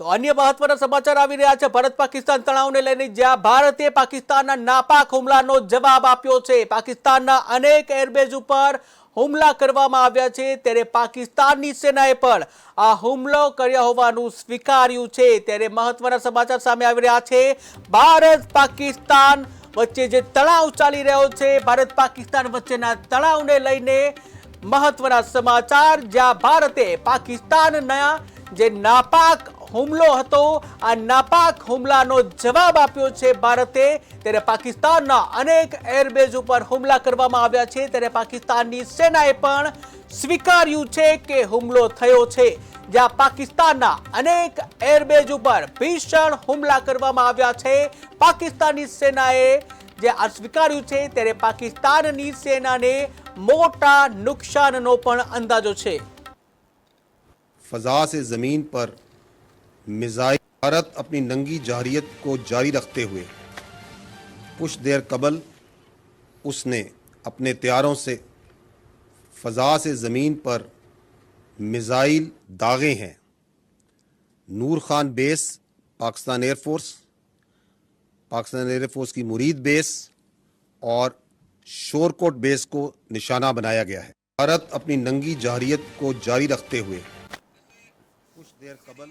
તો અન્ય મહત્વના સમાચાર આવી રહ્યા છે. ભારત પાકિસ્તાન તણાવને લઈને જ્યાં ભારતે પાકિસ્તાનના નાપાક હુમલાનો જવાબ આપ્યો છે. પાકિસ્તાનના અનેક એરબેઝ ઉપર હુમલા કરવામાં આવ્યા છે. ત્યારે પાકિસ્તાનની સેનાએ પણ આ હુમલો કર્યા હોવાનું સ્વીકાર્યું છે. ત્યારે મહત્વના સમાચાર સામે આવી રહ્યા છે. ભારત પાકિસ્તાન વચ્ચે જે તણાવ ચાલી રહ્યો છે, ભારત પાકિસ્તાન વચ્ચેના તણાવને લઈને મહત્વના સમાચાર, જ્યાં ભારતે પાકિસ્તાનના જે નાપાક હુમલો હતો. આ નાપાક હુમલાનો જવાબ આપ્યો છે ભારતે. ત્યારે પાકિસ્તાનના અનેક એરબેઝ ઉપર હુમલા કરવામાં આવ્યા છે. ત્યારે પાકિસ્તાનની સેનાએ પણ સ્વીકાર્યું છે કે હુમલો થયો છે. જ્યાં પાકિસ્તાનના અનેક એરબેઝ ઉપર ભીષણ હુમલા કરવામાં આવ્યા છે. પાકિસ્તાની સેનાએ જે આ સ્વીકાર્યું છે, ત્યારે પાકિસ્તાનની સેનાને મોટા નુકસાનનો પણ અંદાજો છે. مزائی بھارت اپنی ننگی جہریت کو جاری رکھتے ہوئے، کچھ دیر قبل اس نے اپنے تیاروں سے فضا سے زمین پر میزائل داغے ہیں۔ نور خان بیس، پاکستان ایئر فورس، پاکستان ایئر فورس کی مرید بیس اور شور کوٹ بیس کو نشانہ بنایا گیا ہے۔ بھارت اپنی ننگی جہریت کو جاری رکھتے ہوئے، کچھ دیر قبل